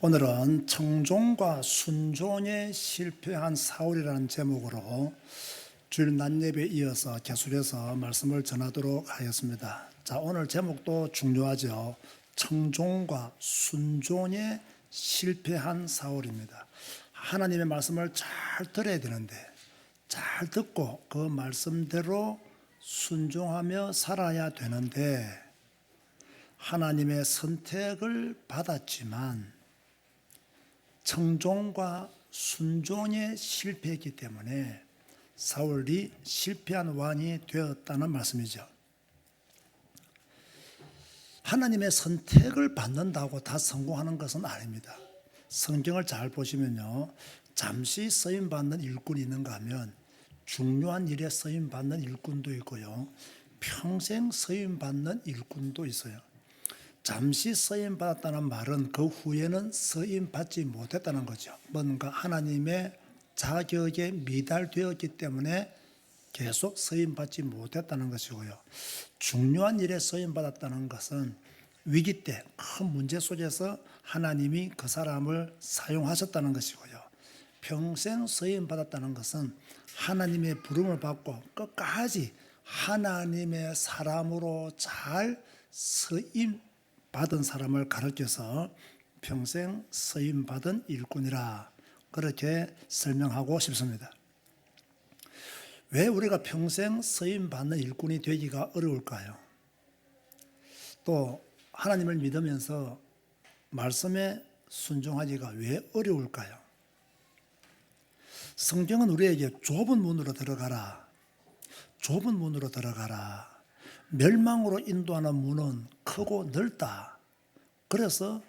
오늘은 청종과 순종에 실패한 사울이라는 제목으로 주일 낮 예배에 이어서 계속해서 말씀을 전하도록 하겠습니다. 자, 오늘 제목도 중요하죠. 청종과 순종에 실패한 사울입니다. 하나님의 말씀을 잘 들어야 되는데 잘 듣고 그 말씀대로 순종하며 살아야 되는데 하나님의 선택을 받았지만 청종과 순종에 실패했기 때문에 사울이 실패한 왕이 되었다는 말씀이죠. 하나님의 선택을 받는다고 다 성공하는 것은 아닙니다. 성경을 잘 보시면요. 잠시 쓰임 받는 일꾼이 있는가 하면 중요한 일에 쓰임 받는 일꾼도 있고요. 평생 쓰임 받는 일꾼도 있어요. 잠시 쓰임 받았다는 말은 그 후에는 쓰임 받지 못했다는 거죠. 뭔가 하나님의 자격에 미달되었기 때문에 계속 쓰임 받지 못했다는 것이고요. 중요한 일에 쓰임 받았다는 것은 위기 때 큰 문제 속에서 하나님이 그 사람을 사용하셨다는 것이고요. 평생 쓰임 받았다는 것은 하나님의 부름을 받고 끝까지 하나님의 사람으로 잘 쓰임 받은 사람을 가르쳐서 평생 쓰임 받은 일꾼이라 그렇게 설명하고 싶습니다. 왜 우리가 평생 쓰임 받는 일꾼이 되기가 어려울까요? 또 하나님을 믿으면서 말씀에 순종하기가 왜 어려울까요? 성경은 우리에게 좁은 문으로 들어가라. 좁은 문으로 들어가라. 멸망으로 인도하는 문은 크고 넓다. 그래서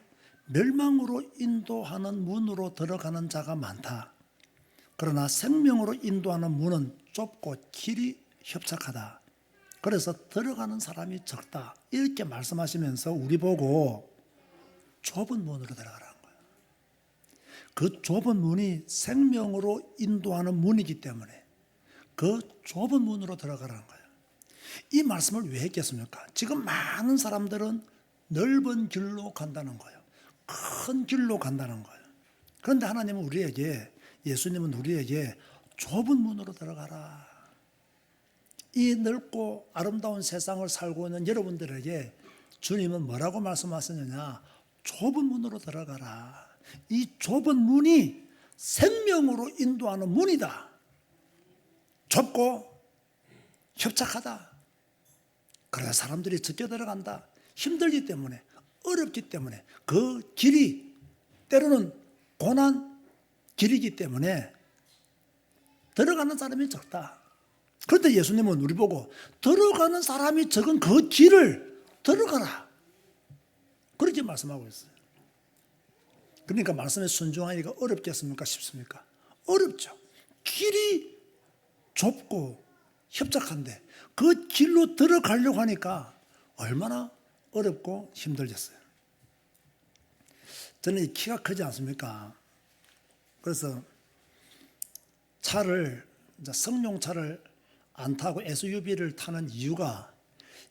멸망으로 인도하는 문으로 들어가는 자가 많다. 그러나 생명으로 인도하는 문은 좁고 길이 협착하다. 그래서 들어가는 사람이 적다. 이렇게 말씀하시면서 우리 보고 좁은 문으로 들어가라는 거예요. 그 좁은 문이 생명으로 인도하는 문이기 때문에 그 좁은 문으로 들어가라는 거예요. 이 말씀을 왜 했겠습니까? 지금 많은 사람들은 넓은 길로 간다는 거예요. 큰 길로 간다는 거예요. 그런데 하나님은 우리에게 예수님은 우리에게 좁은 문으로 들어가라. 이 넓고 아름다운 세상을 살고 있는 여러분들에게 주님은 뭐라고 말씀하셨느냐? 좁은 문으로 들어가라. 이 좁은 문이 생명으로 인도하는 문이다. 좁고 협착하다. 그래서 사람들이 적게 들어간다. 힘들기 때문에, 어렵기 때문에, 그 길이 때로는 고난 길이기 때문에 들어가는 사람이 적다. 그런데 예수님은 우리 보고 들어가는 사람이 적은 그 길을 들어가라. 그렇게 말씀하고 있어요. 그러니까 말씀에 순종하기가 어렵겠습니까? 쉽습니까? 어렵죠. 길이 좁고 협착한데 그 길로 들어가려고 하니까 얼마나 어렵고 힘들겠어요. 저는 이 키가 크지 않습니까? 그래서 차를 이제 성룡차를 안 타고 SUV를 타는 이유가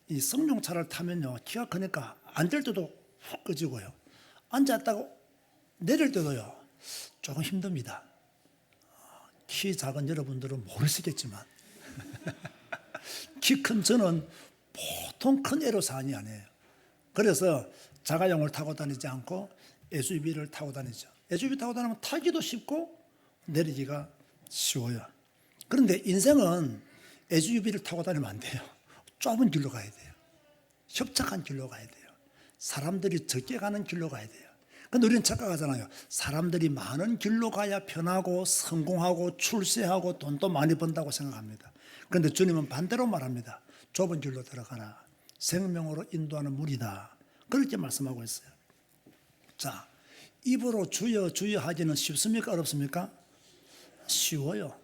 이 성룡차를 타면요 키가 크니까 앉을 때도 훅 꺼지고요 앉았다가 내릴 때도요 조금 힘듭니다. 키 작은 여러분들은 모르시겠지만 키 큰 저는 보통 큰 에로사항이 아니에요. 그래서 자가용을 타고 다니지 않고 SUV를 타고 다니죠. SUV 타고 다니면 타기도 쉽고 내리기가 쉬워요. 그런데 인생은 SUV를 타고 다니면 안 돼요. 좁은 길로 가야 돼요. 협착한 길로 가야 돼요. 사람들이 적게 가는 길로 가야 돼요. 근데 우리는 착각하잖아요. 사람들이 많은 길로 가야 편하고 성공하고 출세하고 돈도 많이 번다고 생각합니다. 그런데 주님은 반대로 말합니다. 좁은 길로 들어가라. 생명으로 인도하는 문이다. 그렇게 말씀하고 있어요. 자, 입으로 주여 주여 하기는 쉽습니까? 어렵습니까? 쉬워요.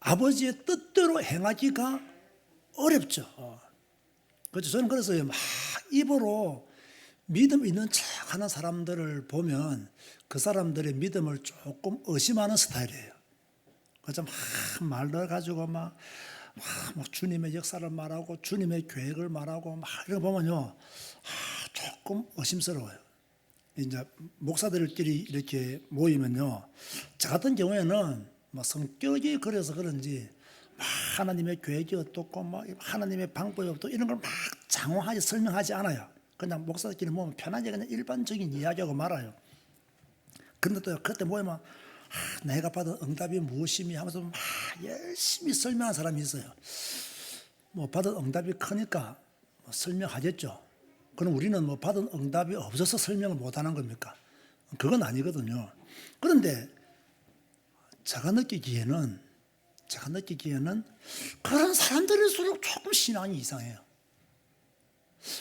아버지의 뜻대로 행하기가 어렵죠. 그렇죠. 저는 그래서 막 입으로 믿음 있는 척 하는 사람들을 보면 그 사람들의 믿음을 조금 의심하는 스타일이에요. 그래서 막 말을 가지고 막, 막, 막 주님의 역사를 말하고 주님의 계획을 말하고 막 이런 거 보면요. 아, 조금 의심스러워요. 이제 목사들끼리 이렇게 모이면요. 저 같은 경우에는 뭐 성격이 그래서 그런지 막 하나님의 계획이 어떻고 뭐 하나님의 방법이 어떻고 이런 걸 막 장황하게 설명하지 않아요. 그냥 목사들끼리 모이면 편하게 그냥 일반적인 이야기하고 말아요. 그런데 또 그때 모이면 아, 내가 받은 응답이 무엇이미 하면서 막 열심히 설명하는 사람이 있어요. 뭐 받은 응답이 크니까 뭐 설명하겠죠. 그럼 우리는 뭐 받은 응답이 없어서 설명을 못하는 겁니까? 그건 아니거든요. 그런데 제가 느끼기에는 제가 느끼기에는 그런 사람들일수록 조금 신앙이 이상해요.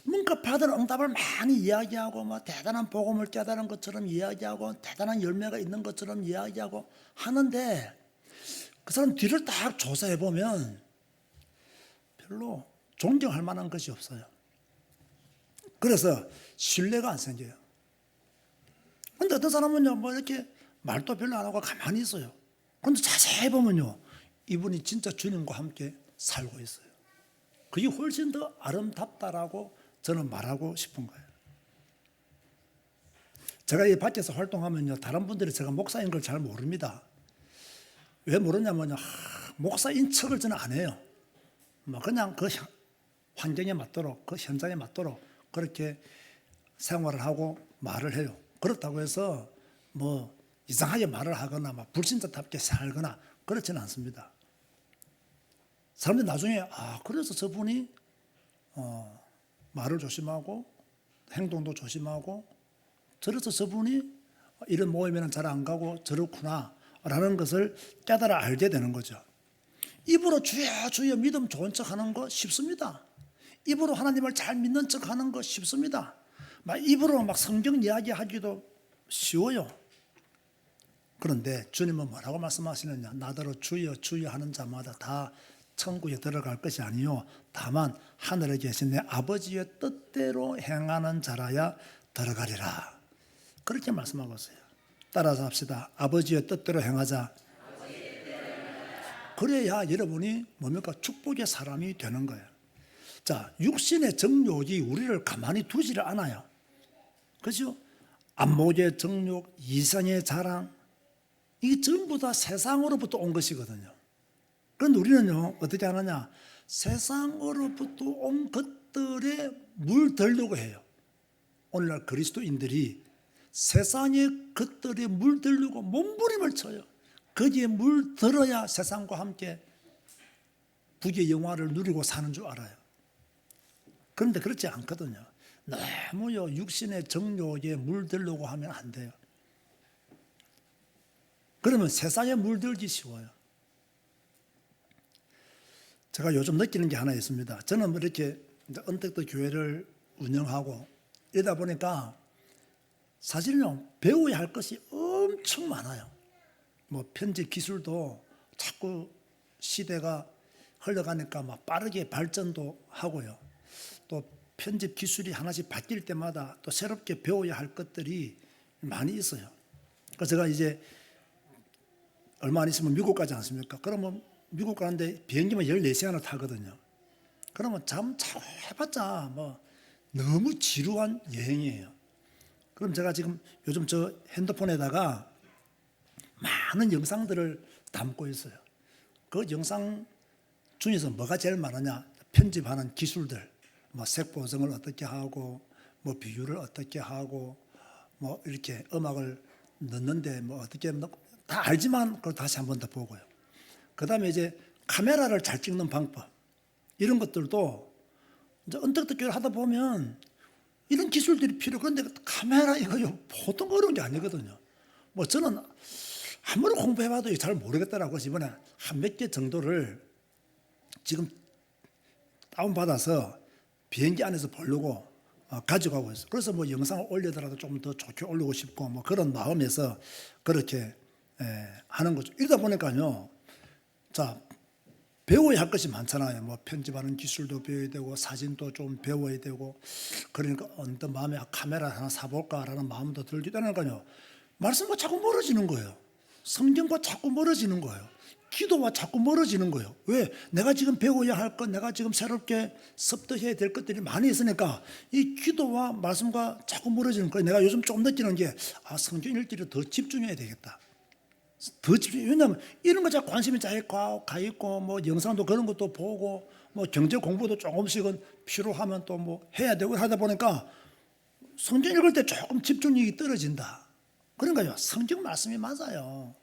뭔가 받은 응답을 많이 이야기하고 뭐 대단한 복음을 깨달은 것처럼 이야기하고 대단한 열매가 있는 것처럼 이야기하고 하는데 그 사람 뒤를 딱 조사해 보면 별로 존경할 만한 것이 없어요. 그래서 신뢰가 안 생겨요. 근데 어떤 사람은요, 뭐 이렇게 말도 별로 안 하고 가만히 있어요. 근데 자세히 보면요, 이분이 진짜 주님과 함께 살고 있어요. 그게 훨씬 더 아름답다라고 저는 말하고 싶은 거예요. 제가 이 밖에서 활동하면요, 다른 분들이 제가 목사인 걸 잘 모릅니다. 왜 모르냐면요, 하, 목사인 척을 저는 안 해요. 뭐 그냥 그 현- 환경에 맞도록, 그 현장에 맞도록 그렇게 생활을 하고 말을 해요. 그렇다고 해서 뭐 이상하게 말을 하거나 막 불신자답게 살거나 그렇지는 않습니다. 사람들이 나중에 아 그래서 저분이 어, 말을 조심하고 행동도 조심하고 저래서 저분이 이런 모임에는 잘 안 가고 저렇구나라는 것을 깨달아 알게 되는 거죠. 입으로 주여 주여 믿음 좋은 척 하는 거 쉽습니다. 입으로 하나님을 잘 믿는 척 하는 거 쉽습니다. 막 입으로 막 성경 이야기 하기도 쉬워요. 그런데 주님은 뭐라고 말씀하시느냐? 나더러 주여 주여 하는 자마다 다 천국에 들어갈 것이 아니요 다만 하늘에 계신 내 아버지의 뜻대로 행하는 자라야 들어가리라. 그렇게 말씀하고 있어요. 따라서 합시다. 아버지의 뜻대로 행하자. 그래야 여러분이 뭡니까? 축복의 사람이 되는 거예요. 자, 육신의 정욕이 우리를 가만히 두지를 않아요. 그죠? 안목의 정욕, 이성의 자랑, 이게 전부 다 세상으로부터 온 것이거든요. 그런데 우리는요, 어떻게 하느냐? 세상으로부터 온 것들에 물들려고 해요. 오늘날 그리스도인들이 세상의 것들에 물들려고 몸부림을 쳐요. 거기에 물들어야 세상과 함께 북의 영화를 누리고 사는 줄 알아요. 그런데 그렇지 않거든요. 너무요 육신의 정욕에 물들려고 하면 안 돼요. 그러면 세상에 물들기 쉬워요. 제가 요즘 느끼는 게 하나 있습니다. 저는 뭐 이렇게 언택트 교회를 운영하고 이러다 보니까 사실은요 배워야 할 것이 엄청 많아요. 뭐 편집 기술도 자꾸 시대가 흘러가니까 막 빠르게 발전도 하고요. 또 편집 기술이 하나씩 바뀔 때마다 또 새롭게 배워야 할 것들이 많이 있어요. 그래서 제가 이제 얼마 안 있으면 미국 가지 않습니까? 그러면 미국 가는데 비행기만 14시간을 타거든요. 그러면 잠 자고 해봤자 뭐 너무 지루한 여행이에요. 그럼 제가 지금 요즘 저 핸드폰에다가 많은 영상들을 담고 있어요. 그 영상 중에서 뭐가 제일 많으냐? 편집하는 기술들, 뭐 색보정을 어떻게 하고, 뭐 비율을 어떻게 하고, 뭐 이렇게 음악을 넣는데 뭐 어떻게 넣- 다 알지만 그걸 다시 한 번 더 보고요. 그 다음에 이제 카메라를 잘 찍는 방법 이런 것들도 이제 언택트교를 하다 보면 이런 기술들이 필요. 그런데 카메라 이거요 보통 어려운 게 아니거든요. 뭐 저는 아무리 공부해봐도 잘 모르겠더라고 이번에 한 몇 개 정도를 지금 다운 받아서 비행기 안에서 보려고 어, 가져가고 있어. 그래서 뭐 영상을 올리더라도 좀 더 좋게 올리고 싶고 뭐 그런 마음에서 그렇게 에, 하는 거죠. 이러다 보니까요. 자 배워야 할 것이 많잖아요. 뭐 편집하는 기술도 배워야 되고 사진도 좀 배워야 되고 그러니까 언뜻 마음에 카메라 하나 사볼까라는 마음도 들기도 하니까요. 말씀과 자꾸 멀어지는 거예요. 성경과 자꾸 멀어지는 거예요. 기도와 자꾸 멀어지는 거예요. 왜? 내가 지금 배워야 할 것, 내가 지금 새롭게 습득해야 될 것들이 많이 있으니까 이 기도와 말씀과 자꾸 멀어지는 거예요. 내가 요즘 조금 느끼는 게, 아, 성경 읽기를 더 집중해야 되겠다. 더 집중, 왜냐하면 이런 거 자꾸 관심이 자 있고, 가 있고, 뭐 영상도 그런 것도 보고, 뭐 경제 공부도 조금씩은 필요하면 또 뭐 해야 되고 하다 보니까 성경 읽을 때 조금 집중력이 떨어진다. 그런 거죠. 성경 말씀이 맞아요.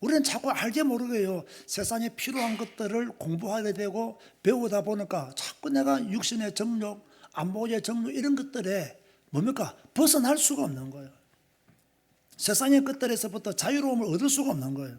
우리는 자꾸 알게 모르게요. 세상에 필요한 것들을 공부하게 되고 배우다 보니까 자꾸 내가 육신의 정욕, 안보의 정욕 이런 것들에 뭡니까? 벗어날 수가 없는 거예요. 세상의 것들에서부터 자유로움을 얻을 수가 없는 거예요.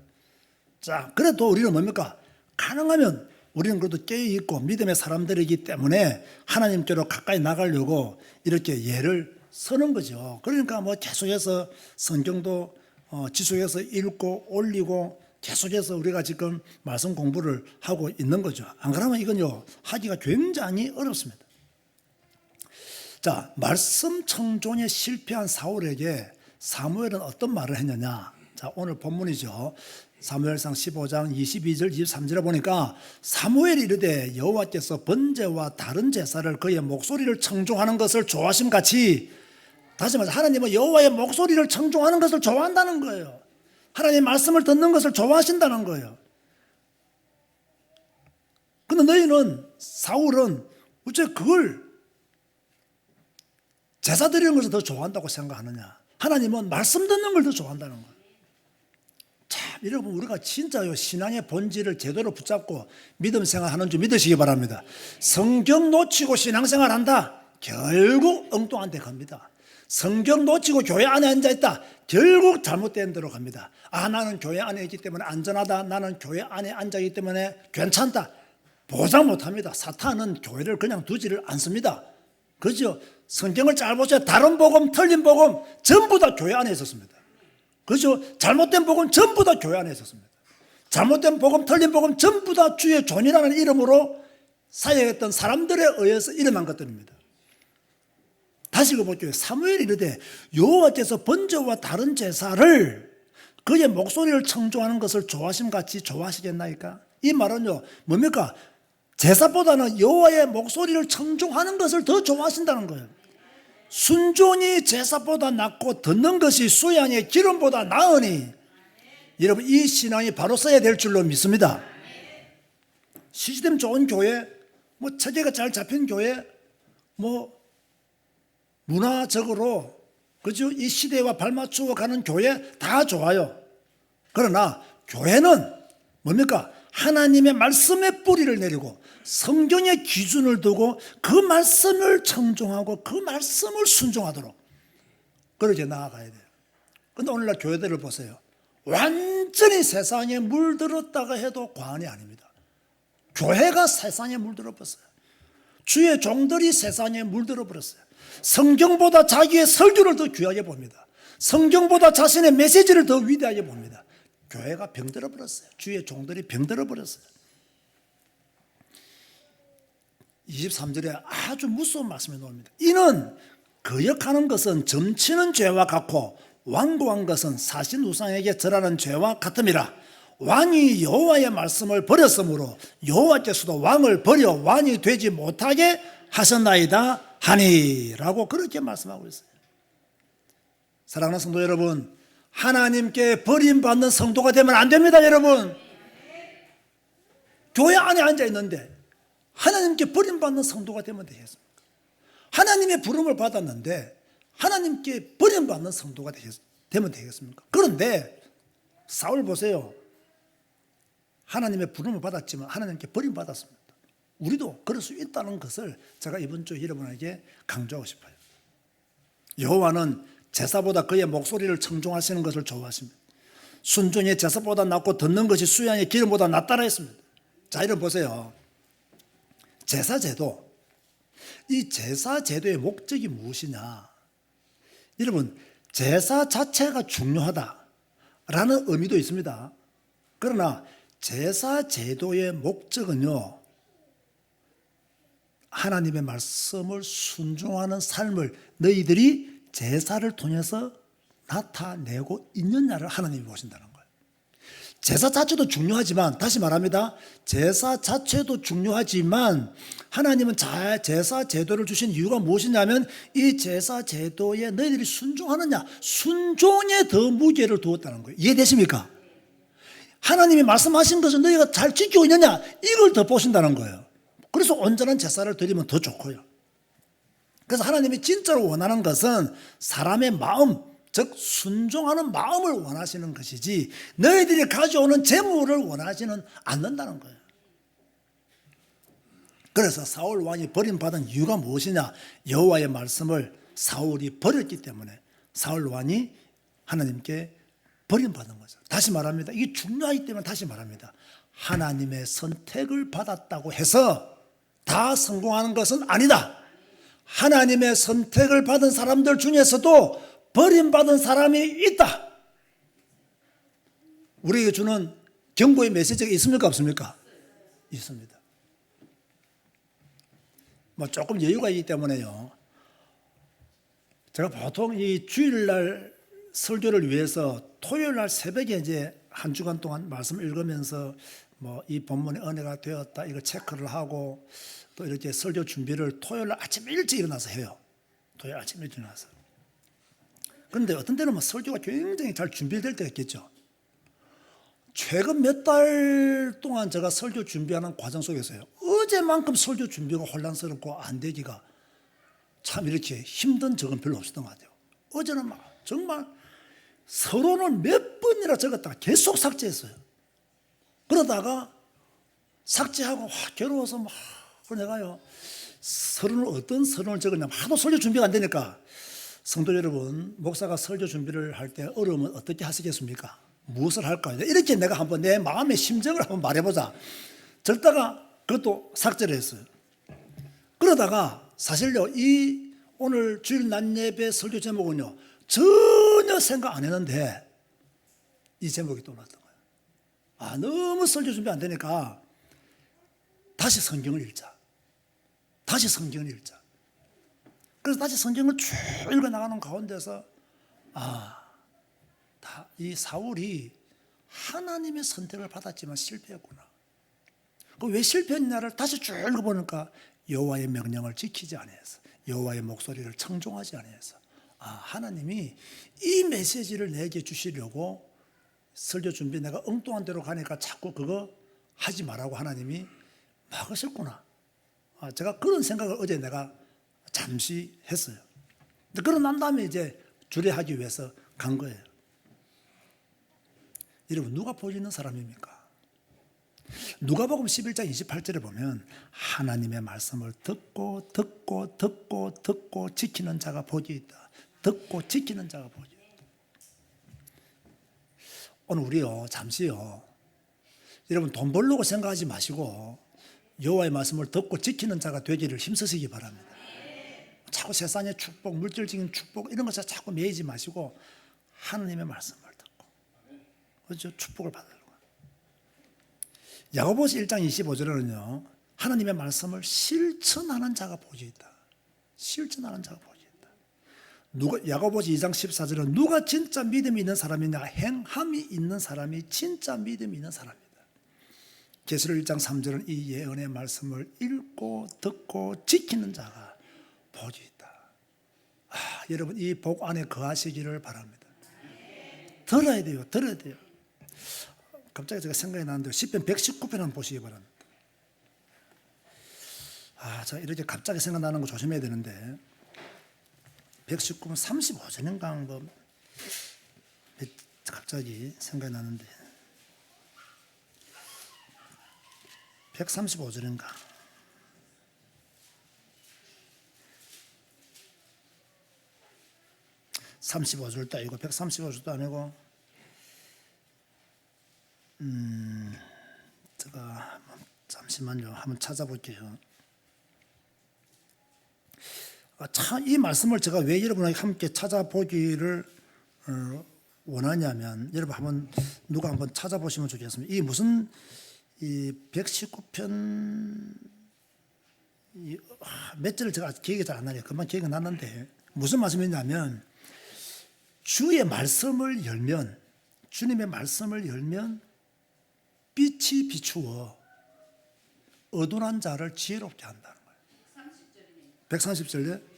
자, 그래도 우리는 뭡니까? 가능하면 우리는 그래도 깨어있고 믿음의 사람들이기 때문에 하나님께로 가까이 나가려고 이렇게 예를 서는 거죠. 그러니까 뭐 계속해서 성경도 어, 지속해서 읽고 올리고 계속해서 우리가 지금 말씀 공부를 하고 있는 거죠. 안 그러면 이건요, 하기가 굉장히 어렵습니다. 자, 말씀 청종에 실패한 사울에게 사무엘은 어떤 말을 했느냐? 자, 오늘 본문이죠. 사무엘상 15장 22절 23절에 보니까 사무엘이 이르되 여호와께서 번제와 다른 제사를 그의 목소리를 청종하는 것을 좋아하심 같이 다시 말해서 하나님은 여호와의 목소리를 청종하는 것을 좋아한다는 거예요. 하나님 말씀을 듣는 것을 좋아하신다는 거예요. 근데 너희는 사울은 어째 그걸 제사 드리는 것을 더 좋아한다고 생각하느냐? 하나님은 말씀 듣는 걸 더 좋아한다는 거예요. 참, 여러분, 우리가 진짜요, 신앙의 본질을 제대로 붙잡고 믿음 생활하는 줄 믿으시기 바랍니다. 성경 놓치고 신앙생활 한다? 결국 엉뚱한 데 갑니다. 성경 놓치고 교회 안에 앉아있다? 결국 잘못된 데로 갑니다. 아, 나는 교회 안에 있기 때문에 안전하다. 나는 교회 안에 앉아있기 때문에 괜찮다. 보장 못 합니다. 사탄은 교회를 그냥 두지를 않습니다. 그죠? 성경을 잘 보세요. 다른 복음, 틀린 복음 전부 다 교회 안에 있었습니다. 그죠? 잘못된 복음 전부 다 교회 안에 있었습니다. 잘못된 복음, 틀린 복음 전부 다 주의 존이라는 이름으로 사역했던 사람들에 의해서 일어난 것들입니다. 다시 읽어볼게요. 사무엘이 이르되 여호와께서 번제와 다른 제사를 그의 목소리를 청종하는 것을 좋아하심 같이 좋아하시겠나이까? 이 말은요, 뭡니까? 제사보다는 여호와의 목소리를 청종하는 것을 더 좋아하신다는 거예요. 순종이 제사보다 낫고 듣는 것이 수양의 기름보다 나으니 여러분 이 신앙이 바로 써야 될 줄로 믿습니다. 시스템 좋은 교회, 뭐 체계가 잘 잡힌 교회, 뭐 문화적으로 그죠? 이 시대와 발맞추어 가는 교회 다 좋아요. 그러나 교회는 뭡니까? 하나님의 말씀의 뿌리를 내리고 성경의 기준을 두고 그 말씀을 청종하고 그 말씀을 순종하도록 그렇게 나아가야 돼요. 근데 오늘날 교회들을 보세요. 완전히 세상에 물들었다가 해도 과언이 아닙니다. 교회가 세상에 물들어 버렸어요. 주의 종들이 세상에 물들어 버렸어요. 성경보다 자기의 설교를 더 귀하게 봅니다. 성경보다 자신의 메시지를 더 위대하게 봅니다. 교회가 병들어 버렸어요. 주의 종들이 병들어 버렸어요. 23절에 아주 무서운 말씀이 나옵니다. 이는 거역하는 것은 점치는 죄와 같고 완고한 것은 사신 우상에게 절하는 죄와 같음이라. 왕이 여호와의 말씀을 버렸으므로 여호와께서도 왕을 버려 왕이 되지 못하게 하셨나이다 하니라고 그렇게 말씀하고 있어요. 사랑하는 성도 여러분, 하나님께 버림받는 성도가 되면 안 됩니다, 여러분. 교회 안에 앉아 있는데 하나님께 버림받는 성도가 되면 되겠습니까? 하나님의 부름을 받았는데 하나님께 버림받는 성도가 되면 되겠습니까? 그런데 사울 보세요. 하나님의 부름을 받았지만 하나님께 버림받았습니다. 우리도 그럴 수 있다는 것을 제가 이번 주 여러분에게 강조하고 싶어요. 여호와는 제사보다 그의 목소리를 청종하시는 것을 좋아하십니다. 순종이 제사보다 낫고 듣는 것이 수양의 기름보다 낫다라 했습니다. 자, 이런 보세요. 제사제도. 이 제사제도의 목적이 무엇이냐? 여러분, 제사 자체가 중요하다 라는 의미도 있습니다. 그러나 제사제도의 목적은요, 하나님의 말씀을 순종하는 삶을 너희들이 제사를 통해서 나타내고 있느냐를 하나님이 보신다는 거예요. 제사 자체도 중요하지만 다시 말합니다. 제사 자체도 중요하지만 하나님은 자- 제사 제도를 주신 이유가 무엇이냐면 이 제사 제도에 너희들이 순종하느냐 순종에 더 무게를 두었다는 거예요. 이해되십니까? 하나님이 말씀하신 것을 너희가 잘 지키고 있느냐 이걸 더 보신다는 거예요. 그래서 온전한 제사를 드리면 더 좋고요. 그래서 하나님이 진짜로 원하는 것은 사람의 마음, 즉 순종하는 마음을 원하시는 것이지 너희들이 가져오는 재물을 원하지는 않는다는 거예요. 그래서 사울 왕이 버림받은 이유가 무엇이냐? 여호와의 말씀을 사울이 버렸기 때문에 사울 왕이 하나님께 버림받은 거죠. 다시 말합니다. 이게 중요하기 때문에 다시 말합니다. 하나님의 선택을 받았다고 해서 다 성공하는 것은 아니다. 하나님의 선택을 받은 사람들 중에서도 버림받은 사람이 있다. 우리에게 주는 경고의 메시지가 있습니까? 없습니까? 있습니다. 뭐 조금 여유가 있기 때문에요. 제가 보통 이 주일날 설교를 위해서 토요일 날 새벽에 이제 한 주간 동안 말씀 읽으면서 뭐 이 본문의 은혜가 되었다 이거 체크를 하고 또 이렇게 설교 준비를 토요일날 아침 일찍 일어나서 해요. 토요일 아침 일찍 일어나서. 그런데 어떤 때는 뭐 설교가 굉장히 잘 준비될 때가 있겠죠. 최근 몇 달 동안 제가 설교 준비하는 과정 속에서요. 어제만큼 설교 준비가 혼란스럽고 안 되기가 참 이렇게 힘든 적은 별로 없었던 것 같아요. 어제는 막 정말 서론을 몇 번이나 적었다가 계속 삭제했어요. 그러다가 삭제하고 와, 괴로워서 막 내가요 서론을 어떤 서론을 적었냐면 하도 설교 준비가 안 되니까 성도 여러분 목사가 설교 준비를 할 때 어려우면 어떻게 하시겠습니까? 무엇을 할까요? 이렇게 내가 한번 내 마음의 심정을 한번 말해보자. 적다가 그것도 삭제를 했어요. 그러다가 사실요 이 오늘 주일 낮 예배 설교 제목은요 전혀 생각 안 했는데 이 제목이 또 나왔던 거예요. 아 너무 설교 준비 안 되니까 다시 성경을 읽자. 다시 성경을 읽자. 그래서 다시 성경을 쭉 읽어 나가는 가운데서 아, 다 이 사울이 하나님의 선택을 받았지만 실패했구나. 그왜 실패했냐를 다시 쭉 읽어보니까 여호와의 명령을 지키지 아니해서 여호와의 목소리를 청종하지 아니해서 아 하나님이 이 메시지를 내게 주시려고 설교 준비 내가 엉뚱한 대로 가니까 자꾸 그거 하지 말라고 하나님이 막으셨구나. 아, 제가 그런 생각을 어제 내가 잠시 했어요. 근데 그러고 난 다음에 이제 주례하기 위해서 간 거예요. 여러분 누가 복 있는 사람입니까? 누가복음 11장 28절에 보면 하나님의 말씀을 듣고 듣고 듣고 듣고 지키는 자가 복이 있다. 듣고 지키는 자가 복이. 오늘 우리요 잠시요 여러분 돈 벌려고 생각하지 마시고 여호와의 말씀을 듣고 지키는 자가 되기를 힘쓰시기 바랍니다. 자꾸 세상의 축복, 물질적인 축복 이런 것에 자꾸 매이지 마시고 하나님의 말씀을 듣고 그렇죠? 축복을 받으려고. 야고보서 1장 25절에는요. 하나님의 말씀을 실천하는 자가 복이 있다. 실천하는 자가 있다. 누가 야고보서 2장 14절은 누가 진짜 믿음이 있는 사람이냐? 행함이 있는 사람이 진짜 믿음이 있는 사람이다. 계시록 1장 3절은 이 예언의 말씀을 읽고 듣고 지키는 자가 복이 있다. 아, 여러분 이 복 안에 거하시기를 바랍니다. 들어야 돼요. 들어야 돼요. 갑자기 제가 생각이 나는데 10편 119편 한번 보시기 바랍니다. 아, 자 이렇게 갑자기 생각나는 거 조심해야 되는데 119편 35절인가 한번 갑자기 생각이 나는데. 135절인가 35절도 아니고 135절도 아니고 음 제가 잠시만요. 한번 찾아볼게요. 아, 참, 이 말씀을 제가 왜 여러분에게 함께 찾아보기를 어, 원하냐면 여러분 한번 누가 한번 찾아보시면 좋겠습니다. 이 무슨 이 119편 이, 아, 몇 절을 제가 기억이 잘 안 나요. 금방 기억이 났는데. 무슨 말씀이냐면 주의 말씀을 열면 주님의 말씀을 열면 빛이 비추어 어두운 자를 지혜롭게 한다는 거예요. 130절에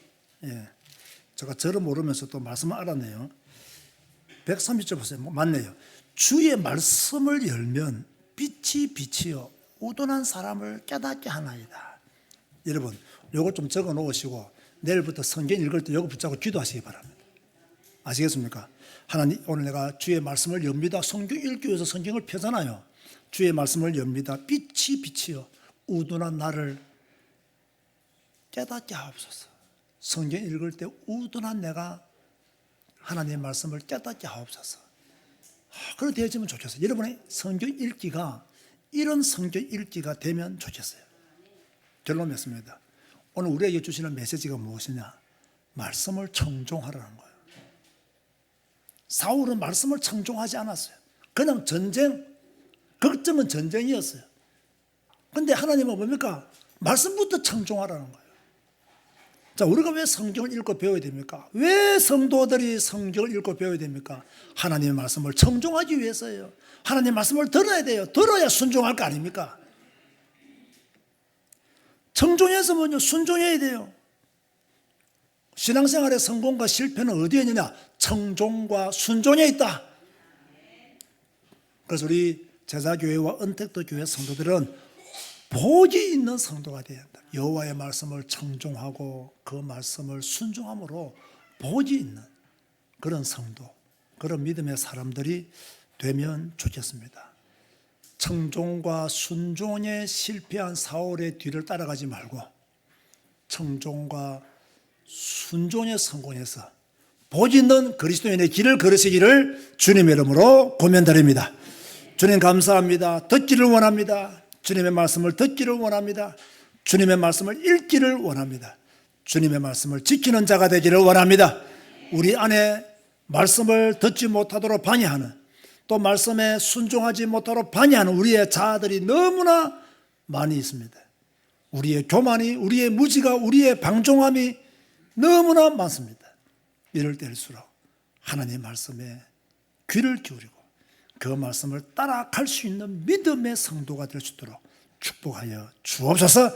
예. 제가 저를 모르면서 또 말씀을 알았네요. 130절 보세요. 뭐 맞네요. 주의 말씀을 열면 빛이 비치어 우둔한 사람을 깨닫게 하나이다. 여러분, 요거 좀 적어 놓으시고 내일부터 성경 읽을 때 요거 붙잡고 기도하시기 바랍니다. 아시겠습니까? 하나님 오늘 내가 주의 말씀을 엽니다. 성경 읽기 위해서 성경을 펴잖아요. 주의 말씀을 엽니다. 빛이 비치어 우둔한 나를 깨닫게 하옵소서. 성경 읽을 때 우둔한 내가 하나님의 말씀을 깨닫게 하옵소서. 아, 그렇게 되어지면 좋겠어요. 여러분의 성경 읽기가 이런 성경 읽기가 되면 좋겠어요. 결론 맺습니다. 오늘 우리에게 주시는 메시지가 무엇이냐? 말씀을 청종하라는 거예요. 사울은 말씀을 청종하지 않았어요. 그냥 전쟁, 걱정은 전쟁이었어요. 근데 하나님은 뭡니까? 말씀부터 청종하라는 거예요. 자, 우리가 왜 성경을 읽고 배워야 됩니까? 왜 성도들이 성경을 읽고 배워야 됩니까? 하나님의 말씀을 청종하기 위해서예요. 하나님의 말씀을 들어야 돼요. 들어야 순종할 거 아닙니까? 청종해서 뭐냐? 순종해야 돼요. 신앙생활의 성공과 실패는 어디에 있느냐? 청종과 순종에 있다. 그래서 우리 제자교회와 은택도 교회 성도들은 복이 있는 성도가 한다. 여호와의 말씀을 청종하고 그 말씀을 순종함으로 복이 있는 그런 성도, 그런 믿음의 사람들이 되면 좋겠습니다. 청종과 순종에 실패한 사울의 뒤를 따라가지 말고 청종과 순종에 성공해서 복 있는 그리스도인의 길을 걸으시기를 주님의 이름으로 고면드립니다. 주님 감사합니다. 듣기를 원합니다. 주님의 말씀을 듣기를 원합니다. 주님의 말씀을 읽기를 원합니다. 주님의 말씀을 지키는 자가 되기를 원합니다. 우리 안에 말씀을 듣지 못하도록 방해하는 또 말씀에 순종하지 못하도록 방해하는 우리의 자아들이 너무나 많이 있습니다. 우리의 교만이, 우리의 무지가, 우리의 방종함이 너무나 많습니다. 이럴 때일수록 하나님의 말씀에 귀를 기울이고 그 말씀을 따라갈 수 있는 믿음의 성도가 될 수 있도록 축복하여 주옵소서